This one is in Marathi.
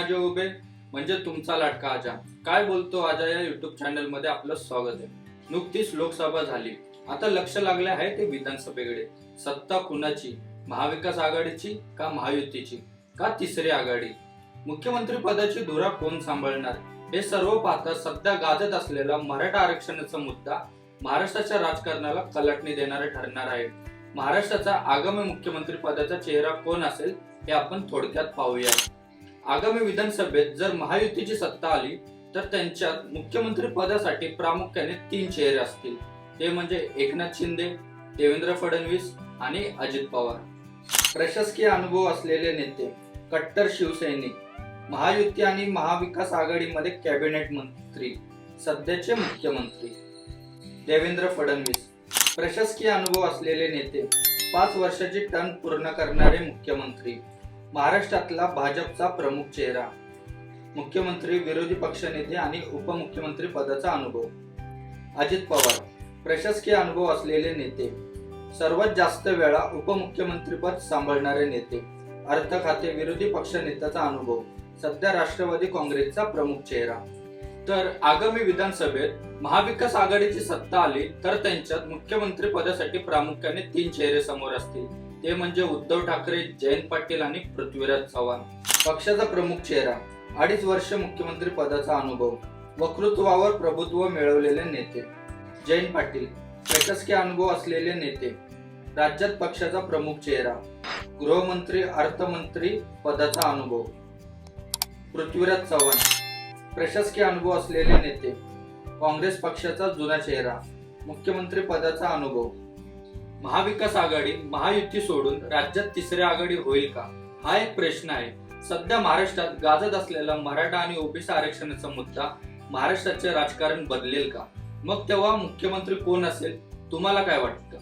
आजे उभे. म्हणजे तुमचा लाडका आजा. काय बोलतो आजा या युट्यूब चॅनलमध्ये? आपलं स्वागत आहे. नुकतीच लोकसभा झाली. आता लक्ष लागले आहे ते विधानसभेकडे. सत्ता कुणाची? महाविकास आघाडीची का महायुतीची? का तिसरी आघाडी? मुख्यमंत्री पदाची धुरा कोण सांभाळणार? हे सर्व पाहता सध्या गाजत असलेला मराठा आरक्षणाचा मुद्दा महाराष्ट्राच्या राजकारणाला कलाटणी देणारे ठरणार आहे. महाराष्ट्राचा आगामी मुख्यमंत्री पदाचा चेहरा कोण असेल हे आपण थोडक्यात पाहूया. आगामी विधानसभेत जर महायुतीची सत्ता आली तर त्यांच्यात मुख्यमंत्री पदासाठी प्रामुख्याने तीन चेहरे असतील. ते म्हणजे एकनाथ शिंदे देवेंद्र फडणवीस आणि अजित पवार. प्रशासकीय अनुभव असलेले नेते कट्टर शिवसैनिक महायुती आणि महाविकास आघाडीमध्ये कॅबिनेट मंत्री सध्याचे मुख्यमंत्री देवेंद्र फडणवीस. प्रशासकीय अनुभव असलेले नेते पाच वर्षाची टन पूर्ण करणारे मुख्यमंत्री महाराष्ट्रातला भाजपचा प्रमुख चेहरा. मुख्यमंत्री विरोधी पक्षनेते आणि उपमुख्यमंत्री पदाचा अनुभव. अजित पवार प्रशासकीय अनुभव असलेले नेते. सर्वात जास्त वेळा उपमुख्यमंत्रीपद सांभाळणारे नेते. अर्थ खाते विरोधी पक्षनेत्याचा अनुभव. सध्या राष्ट्रवादी काँग्रेसचा प्रमुख चेहरा. तर आगामी विधानसभेत महाविकास आघाडीची सत्ता आली तर त्यांच्यात मुख्यमंत्री पदासाठी प्रामुख्याने तीन चेहरे समोर असतील. ते म्हणजे उद्धव ठाकरे जयंत पाटील आणि पृथ्वीराज चव्हाण. पक्षाचा प्रमुख चेहरा अडीच वर्ष मुख्यमंत्री पदाचा अनुभव वक्तृत्वावर प्रभुत्व मिळवलेले नेते. जयंत पाटील प्रशासकीय अनुभव असलेले नेते. राज्यात पक्षाचा प्रमुख चेहरा गृहमंत्री अर्थमंत्री पदाचा अनुभव. पृथ्वीराज चव्हाण प्रशासकीय अनुभव असलेले नेते. काँग्रेस पक्षाचा जुना चेहरा मुख्यमंत्री पदाचा अनुभव. महाविकास आघाडी महायुती सोडून राज्यात तिसरी आघाडी होईल का? हा एक प्रश्न आहे. सध्या महाराष्ट्रात गाजत असलेला मराठा आणि ओबीसी आरक्षणाचा मुद्दा महाराष्ट्राचे राजकारण बदलेल का? मग तेव्हा मुख्यमंत्री कोण असेल? तुम्हाला काय वाटतं?